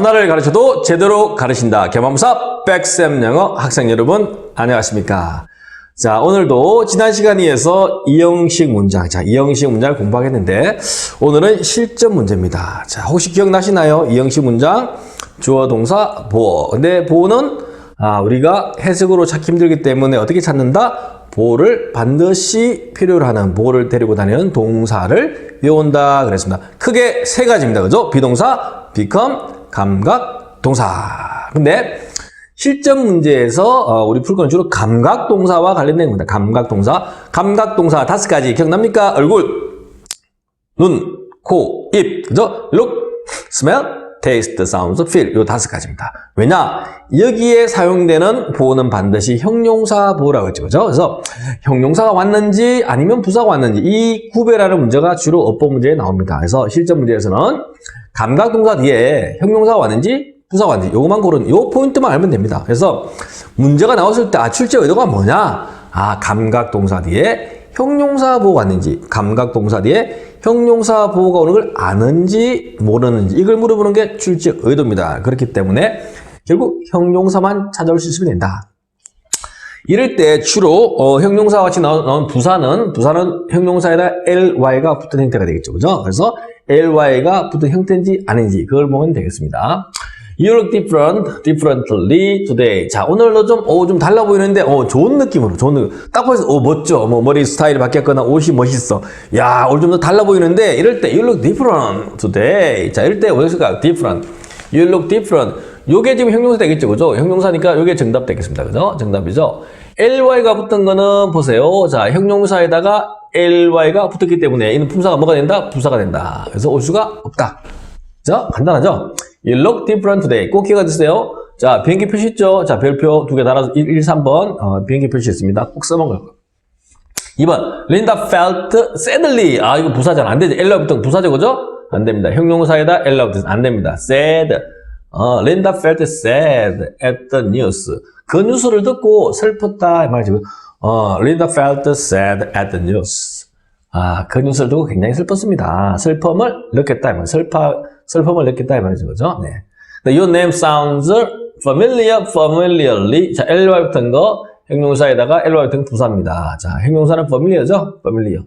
하나를 가르쳐도 제대로 가르친다. 개맘사 백쌤 영어 학생 여러분 안녕하십니까? 자 오늘도 지난 시간에 이어서 이형식 문장, 자 이형식 문장을 공부하겠는데 오늘은 실전 문제입니다. 자 혹시 기억나시나요? 이형식 문장 주어 동사 보어. 근데 보어는 아, 우리가 해석으로 찾기 힘들기 때문에 어떻게 찾는다? 보어를 반드시 필요로 하는 보어를 데리고 다니는 동사를 외운다 그랬습니다. 크게 세 가지입니다. 그죠? 비동사, become, 감각, 동사. 근데 실전 문제에서 어, 우리 풀 거는 주로 감각 동사와 관련된 겁니다. 감각 동사. 감각 동사 다섯 가지 기억납니까? 얼굴, 눈, 코, 입. 그죠? look, smell, taste, sound, feel. 요 다섯 가지입니다. 왜냐? 여기에 사용되는 보호는 반드시 형용사 보호라고 했죠. 그죠? 그래서 형용사가 왔는지 아니면 부사가 왔는지 이 구별하는 문제가 주로 어법 문제에 나옵니다. 그래서 실전 문제에서는 감각 동사 뒤에 형용사가 왔는지 부사가 왔는지 요것만 고르는 요 포인트만 알면 됩니다. 그래서 문제가 나왔을 때 아, 출제 의도가 뭐냐? 아, 감각 동사 뒤에 형용사 보호가 왔는지, 감각 동사 뒤에 형용사 보호가 오는 걸 아는지 모르는지 이걸 물어보는 게 출제 의도입니다. 그렇기 때문에 결국 형용사만 찾아올 수 있으면 된다. 이럴 때 주로 어, 형용사와 같이 나온, 나온 부사는 부사는 형용사에다 ly가 붙은 형태가 되겠죠. 그죠? 그래서 ly가 붙은 형태인지 아닌지 그걸 보면 되겠습니다. You look different, differently today. 자, 오늘도 좀, 어, 좀 달라 보이는데, 어, 좋은 느낌으로, 좋은 느낌. 딱 보여서, 어, 멋져. 뭐, 머리 스타일이 바뀌었거나, 옷이 멋있어. 야, 오늘 좀 더 달라 보이는데, 이럴 때, you look different today. 자, 이럴 때, 어디서가 different. You look different. 요게 지금 형용사 되겠죠, 그죠? 형용사니까 요게 정답 되겠습니다, 그죠? 정답이죠? ly가 붙은 거는 보세요. 자, 형용사에다가 ly가 붙었기 때문에 이는 품사가 뭐가 된다? 부사가 된다. 그래서 올 수가 없다. 자, 간단하죠? You look different today. 꼭 기억해 주세요. 자, 비행기 표시 있죠? 자, 별표 두 개 달아서 1, 1, 3번 어, 비행기 표시 있습니다. 꼭 써먹을 거. 2번, Linda felt sadly. 아, 이거 부사잖아. 안 되지. 엘라부터 부사죠, 그죠? 안 됩니다. 형용사에다 엘라부터 안 됩니다. sad. 어, Linda felt sad at the news. 그 뉴스를 듣고 슬펐다. 이 말이죠. 어, Linda felt sad at the news. 아, 그 뉴스를 듣고 굉장히 슬펐습니다. 슬픔을 느꼈다. 이. 슬퍼, 슬픔을 느꼈다. 이 말이죠. 그죠? 네. Your name sounds familiar, familiarly. 자, ly 붙은 거, 형용사에다가 ly 붙은 거 부사입니다. 자, 형용사는 familiar죠? familiar.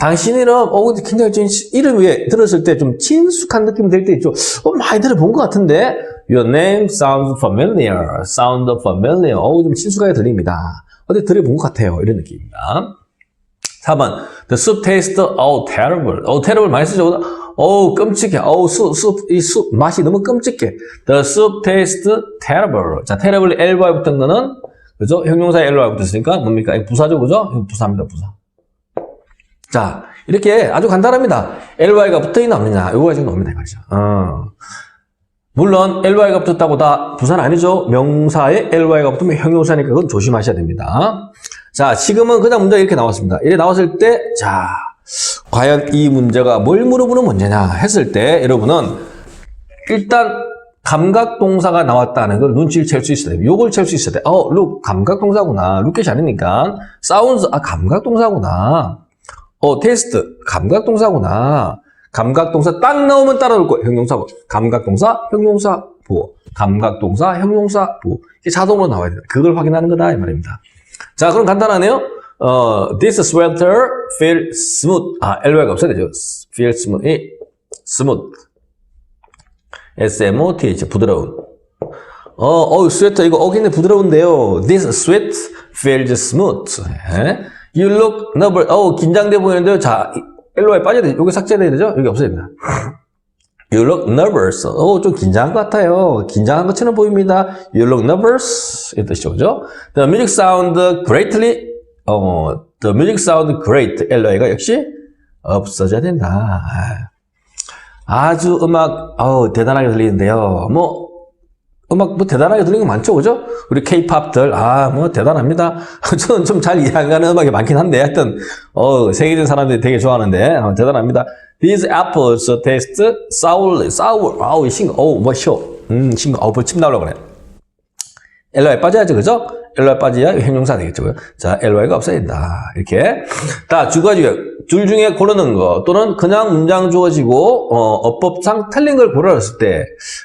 당신 이름, 어, 굉장히 좀 이름 위에 들었을 때 좀 친숙한 느낌이 들 때 있죠. 어, 많이 들어본 것 같은데. Your name sounds familiar. sound familiar. 어, 좀 친숙하게 들립니다. 어디 들어본 것 같아요. 이런 느낌입니다. 4번. The soup tastes oh terrible. oh terrible 많이 쓰죠. 어우 끔찍해. 어우 수, 맛이 너무 끔찍해. The soup tastes terrible. 자, terrible ly 붙은 거는 그죠? 형용사에 ly 붙었으니까 뭡니까? 부사죠, 그죠? 부사입니다, 부사. 자, 이렇게 아주 간단합니다. ly가 붙어 있나 없느냐. 요거가 지금 나옵니다, 말이죠. 어. 물론 ly가 붙었다고 다 부사는 아니죠. 명사에 ly가 붙으면 형용사니까 그건 조심하셔야 됩니다. 자, 지금은 그냥 문제가 이렇게 나왔습니다. 이렇게 나왔을 때, 자, 과연 이 문제가 뭘 물어보는 문제냐 했을 때, 여러분은 일단 감각 동사가 나왔다는 걸 눈치를 챌 수 있어야 돼요. 요걸 챌 수 있어야 돼. 어, look, 감각 동사구나. look이 아니니까. sounds, 아, 감각 동사구나. 어, 테스트, 감각 동사구나. 감각 동사 딱 나오면 따라 올 거예요. 형용사, 감각 동사, 형용사, 보호. 감각 동사, 형용사, 보호. 이게 자동으로 나와야 돼요. 그걸 확인하는 거다, 이 말입니다. 자, 그럼 간단하네요. 어, this sweater feels smooth. 아, ly가 없어야 되죠. feel smooth. 이, smooth. S-M-O-T-H, 부드러운. 어, 어, 스웨터, 이거, 어, 굉장히 부드러운데요. This sweat feels smooth. 예? You look nervous. 어, 긴장돼 보이는데요. 자, LY 빠져야 되죠. 여기 삭제돼야 되죠? 여기 없어야 됩니다. You look nervous. 어, 좀 긴장한 것 같아요. 긴장한 것처럼 보입니다. You look nervous. 이 뜻이죠. 그죠? The music sound greatly. 어, the music sound great. LY가 역시 없어져야 된다. 아주 음악, 어우, 대단하게 들리는데요. 뭐, 음악 뭐 대단하게 들리는 거 많죠, 그죠? 우리 케이팝들, 아, 뭐 대단합니다. 저는 좀 잘 이해 안 가는 음악이 많긴 한데, 하여튼, 어, 세계적인 사람들이 되게 좋아하는데, 어, 대단합니다. These apples taste sour, sour. 아우, 싱거, 어우, 뭐, 쇼. 음, 싱거, 어우, 벌침 나오려고 그래. Ly 빠져야죠, 그죠? ly 빠져야 형용사 되겠죠. 자, ly가 없어야 된다. 이렇게. 자, 두 가지. 줄 중에 고르는 거, 또는 그냥 문장 주어지고, 어, 어법상 틀린 걸 고르라 했을 때,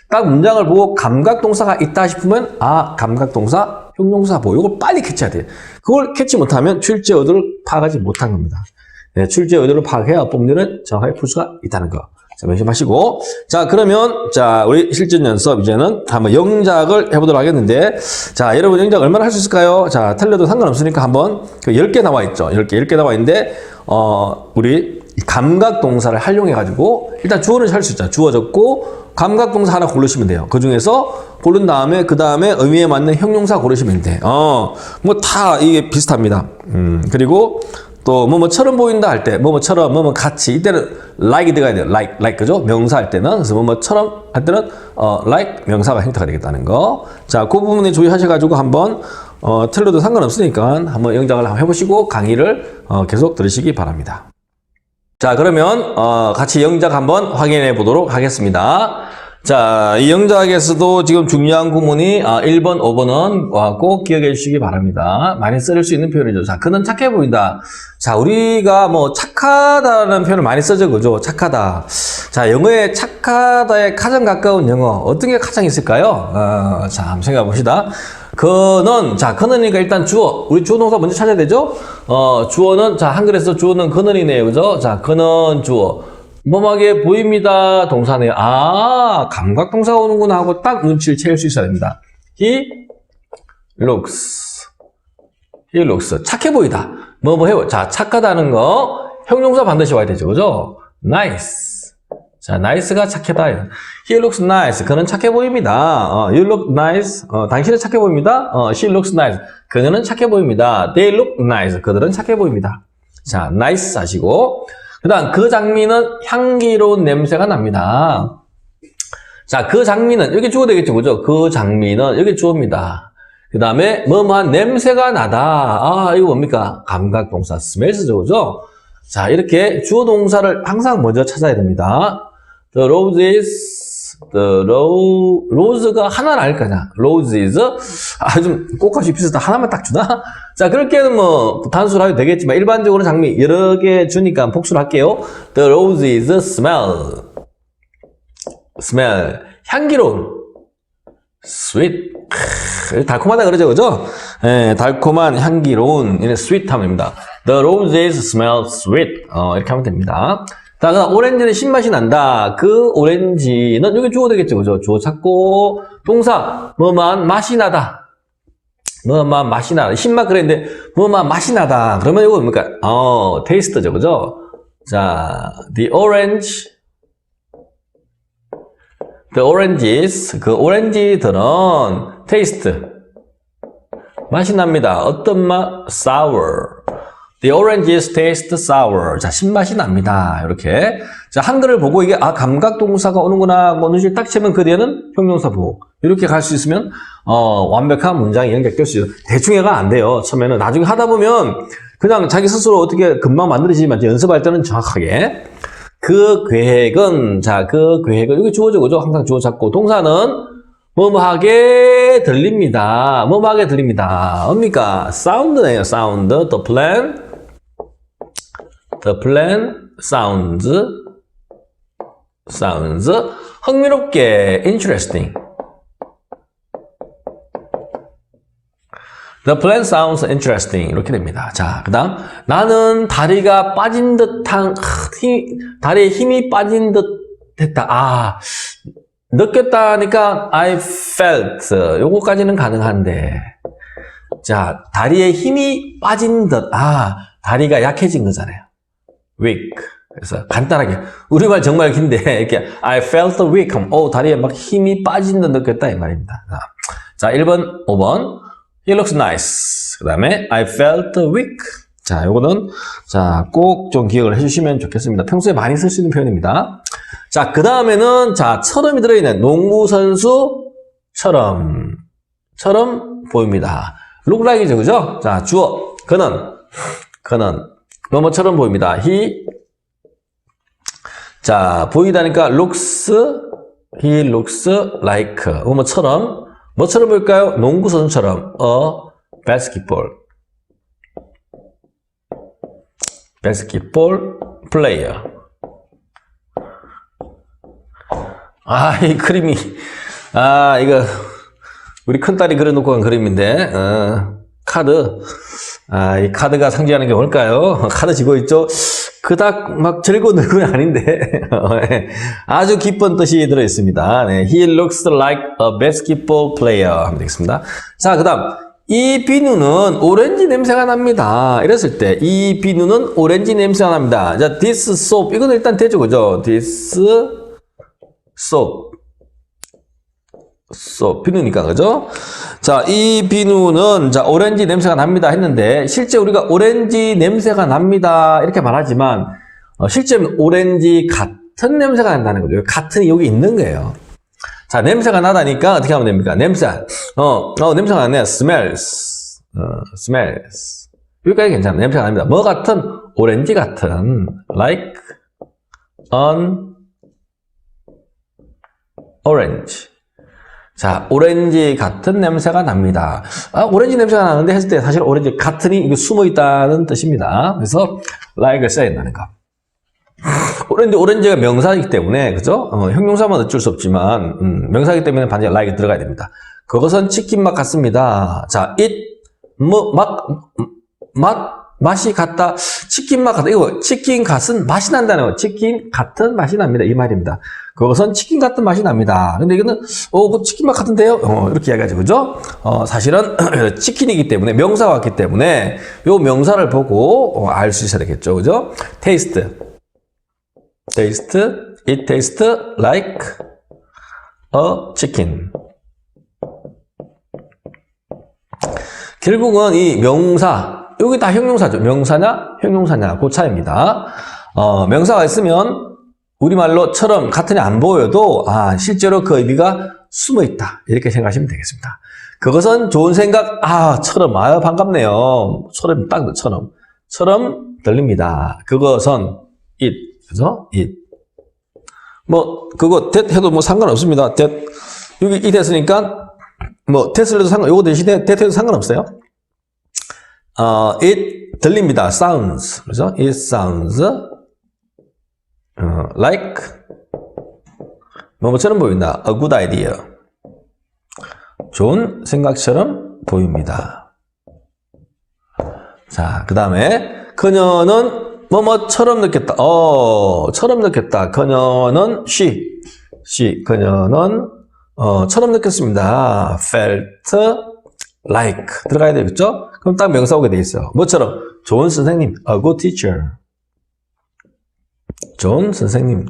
딱 문장을 보고 감각 동사가 있다 싶으면, 아, 감각 동사, 형용사 보호. 이걸 빨리 캐치해야 돼요. 그걸 캐치 못하면 출제 의도를 파악하지 못한 겁니다. 네, 출제 의도를 파악해야 어법률은 정확하게 풀 수가 있다는 거. 자, 명심하시고. 자, 그러면, 자, 우리 실전 연습, 이제는 한번 영작을 해보도록 하겠는데, 자, 여러분 영작 얼마나 할 수 있을까요? 자, 틀려도 상관없으니까 한번, 그 10개 나와 있죠. 10개, 10개 나와 있는데, 어, 우리 감각 동사를 활용해가지고, 일단 주어는 할 수 있죠. 주어 적고, 감각 동사 하나 고르시면 돼요. 그 중에서 고른 다음에, 그 다음에 의미에 맞는 형용사 고르시면 돼. 어, 뭐 다 이게 비슷합니다. 음, 그리고, 또 뭐뭐처럼 보인다 할 때 뭐뭐처럼 뭐뭐 같이 이때는 like 들어가야 돼요. like like 그죠? 명사 할 때는 그래서 뭐뭐처럼 할 때는 어 like 명사가 형태가 되겠다는 거. 자, 그 부분에 주의하셔 가지고 한번 어 틀려도 상관없으니까 한번 영작을 한번 해 보시고 강의를 어 계속 들으시기 바랍니다. 자, 그러면 어 같이 영작 한번 확인해 보도록 하겠습니다. 자, 이 영작에서도 지금 중요한 구문이 아, 1번, 5번은 아, 꼭 기억해 주시기 바랍니다. 많이 쓸수 있는 표현이죠. 자, 그는 착해 보인다. 자, 우리가 뭐 착하다는 표현을 많이 쓰죠. 그죠? 착하다. 자, 영어에 착하다에 가장 가까운 영어 어떤 게 가장 있을까요? 어, 자, 한번 생각해 봅시다. 그는 자, 그는이니까 일단 주어. 우리 주어 동사 먼저 찾아야 되죠? 어, 주어는 자, 한글에서 주어는 그는이네요. 그죠? 자, 그는 주어. 뭐하게 보입니다. 동사네요. 아, 감각 동사가 오는구나 하고 딱 눈치를 채울 수 있어야 됩니다. He looks. He looks. 착해 보이다. 뭐 뭐 해요. 자, 착하다는 거 형용사 반드시 와야 되죠. 그죠? Nice. 자, nice가 착하다. He looks nice. 그는 착해 보입니다. 어, you look nice. 어, 당신은 착해 보입니다. 어, she looks nice. 그녀는 착해 보입니다. They look nice. 그들은 착해 보입니다. 자, nice 하시고 그 다음 그 장미는 향기로운 냄새가 납니다. 자, 그 장미는 여기 주어 되겠죠, 그죠? 그 장미는 여기 주어입니다. 그 다음에 뭐뭐한 냄새가 나다. 아, 이거 뭡니까? 감각 동사 smells죠, 그죠? 자, 이렇게 주어 동사를 항상 먼저 찾아야 됩니다. The roses, the ro, rose가 하나는 알 거냐? roses. 아, 좀 꼭하시 비슷하다. 하나만 딱 주나? 자, 그렇게는 뭐 단수로 해도 되겠지만 일반적으로 장미 여러 개 주니까 복수를 할게요. The roses smell. smell. 향기로운. sweet. 크, 달콤하다 그러죠, 그죠? 예, 달콤한, 향기로운, 이런 sweet 하면입니다. The roses smell sweet. 어, 이렇게 하면 됩니다. 자, 그다음 오렌지는 신맛이 난다. 그 오렌지는 여기 주어 되겠죠, 그죠? 주어 찾고, 동사, 뭐만 맛이 나다. 뭐만 맛이 나다. 신맛 그랬는데, 뭐만 맛이 나다. 그러면 이거 뭡니까? 어, 테이스트죠, 그죠? 자, the orange, the oranges, 그 오렌지들은 테이스트. 맛이 납니다. 어떤 맛? sour. The oranges taste sour. 자, 신맛이 납니다. 이렇게. 자, 한글을 보고 이게, 아, 감각 동사가 오는구나 하고 눈치를 딱 채면 그 뒤에는 형용사 보호. 이렇게 갈 수 있으면, 어, 완벽한 문장이 연결될 수 있어요. 대충 해가 안 돼요. 처음에는. 나중에 하다 보면, 그냥 자기 스스로 어떻게 금방 만들어지지만, 연습할 때는 정확하게. 그 계획은, 자, 그 계획은, 여기 주어져, 그죠? 항상 주어 잡고, 동사는, 뭐뭐하게 들립니다. 뭐뭐하게 들립니다. 뭡니까? 사운드네요. 사운드. The plan. The plan sounds. sounds. 흥미롭게. interesting. The plan sounds interesting. 이렇게 됩니다. 자, 그 다음. 나는 다리가 빠진 듯한, 힘, 다리에 힘이 빠진 듯 했다. 아, 느꼈다니까 I felt 요거까지는 가능한데 자 다리에 힘이 빠진 듯 아 다리가 약해진 거잖아요 weak. 그래서 간단하게 우리말 정말 긴데 이렇게 I felt weak. 어 다리에 막 힘이 빠진 듯 느꼈다 이 말입니다. 자 1번 5번. He looks nice. 그 다음에 I felt weak. 자 요거는 자 꼭 좀 기억을 해 주시면 좋겠습니다. 평소에 많이 있는 표현입니다. 자, 그 다음에는, 자, 처럼이 들어 있는 농구 선수처럼, 처럼 보입니다. look like이죠, 그죠? 자, 주어. 그는, 그는, 뭐뭐처럼 보입니다. he, 자, 보이다니까 looks, he looks like, 뭐뭐처럼, 뭐처럼 볼까요? 농구 선수처럼 a basketball. basketball player. 아, 이 그림이 아, 이거 우리 큰딸이 그려놓고 간 그림인데 어, 카드. 아, 이 카드가 상징하는 게 뭘까요? 카드 지고 있죠? 그닥 막 즐거운 얼굴은 아닌데 예. 아주 기쁜 뜻이 들어 있습니다. 네, he looks like a basketball player 하면 되겠습니다. 자, 그 다음 이 비누는 오렌지 냄새가 납니다. 이랬을 때 이 비누는 오렌지 냄새가 납니다. 자, this soap 이건 일단 되죠, 그죠? this soap 소 비누니까 그죠? 자, 이 비누는 자 오렌지 냄새가 납니다 했는데 실제 우리가 오렌지 냄새가 납니다 이렇게 말하지만 어, 실제는 오렌지 같은 냄새가 난다는 거죠. 같은 여기 있는 거예요. 자, 냄새가 나다니까 어떻게 하면 됩니까? 냄새. 어, 어 냄새가 나네. smells. 어, smells. 여기까지 괜찮아. 냄새가 납니다. 뭐 같은? 오렌지 같은. like an orange. 자, 오렌지 같은 냄새가 납니다. 아, 오렌지 냄새가 나는데 했을 때 사실 오렌지 같은이 이게 숨어 있다는 뜻입니다. 그래서 like을 써야 된다는 거. 오렌지, 오렌지가 명사이기 때문에, 그죠? 어, 형용사만 어쩔 수 없지만, 음, 명사이기 때문에 반드시 like 들어가야 됩니다. 그것은 치킨 맛 같습니다. 자, it, 뭐, 맛, 맛, 맛이 같다. 치킨 맛 같다. 이거, 치킨 같은 맛이 난다는 거. 치킨 같은 맛이 납니다. 이 말입니다. 그것은 치킨 같은 맛이 납니다. 근데 이거는, 어, 그 치킨 맛 같은데요? 어, 이렇게 이야기하죠. 그죠? 어, 사실은 치킨이기 때문에, 명사가 왔기 때문에, 요 명사를 보고 어, 알 수 있어야 되겠죠. 그죠? taste. taste, it tastes like a chicken. 결국은 이 명사, 여기 다 형용사죠. 명사냐, 형용사냐, 그 차이입니다. 어, 명사가 있으면 우리말로처럼 같으니 안 보여도 아, 실제로 그 의미가 숨어 있다. 이렇게 생각하시면 되겠습니다. 그것은 좋은 생각, 아, 처럼, 아유, 반갑네요. 처럼, 딱, 처럼. 처럼 들립니다. 그것은, it, 그죠? it. 뭐, 그거, that 해도 뭐 상관없습니다. that. 여기 it 했으니까, 뭐, that을 해도 상관, 요거 대신에 that 해도 상관없어요. 어, it 들립니다. sounds. 그죠? it sounds 어, like 뭐뭐처럼 보인다. a good idea. 좋은 생각처럼 보입니다. 자, 그 다음에 그녀는 뭐뭐처럼 느꼈다. 어, 처럼 느꼈다. 그녀는 she, she, 그녀는 어, 처럼 느꼈습니다. felt like 들어가야 되겠죠? 그럼 딱 명사 오게 돼 있어요. 뭐처럼? 좋은 선생님, a good teacher. 좋은 선생님.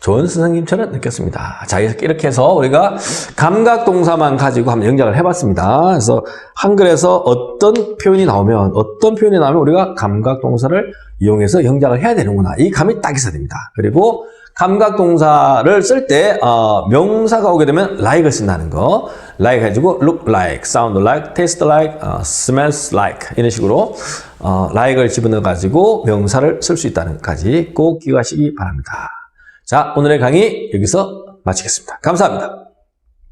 좋은 선생님처럼 느꼈습니다. 자, 이렇게 해서 우리가 감각 동사만 가지고 한번 영작을 해봤습니다. 그래서 한글에서 어떤 표현이 나오면, 어떤 표현이 나오면 우리가 감각 동사를 이용해서 영작을 해야 되는구나. 이 감이 딱 있어야 됩니다. 그리고 감각 동사를 쓸 때, 어, 명사가 오게 되면 like을 쓴다는 거. like 해주고 look like, sound like, taste like, 어, smells like 이런 식으로 어, like을 집어넣어 가지고 명사를 쓸 수 있다는 까지 꼭 기억하시기 바랍니다. 자, 오늘의 강의 여기서 마치겠습니다. 감사합니다.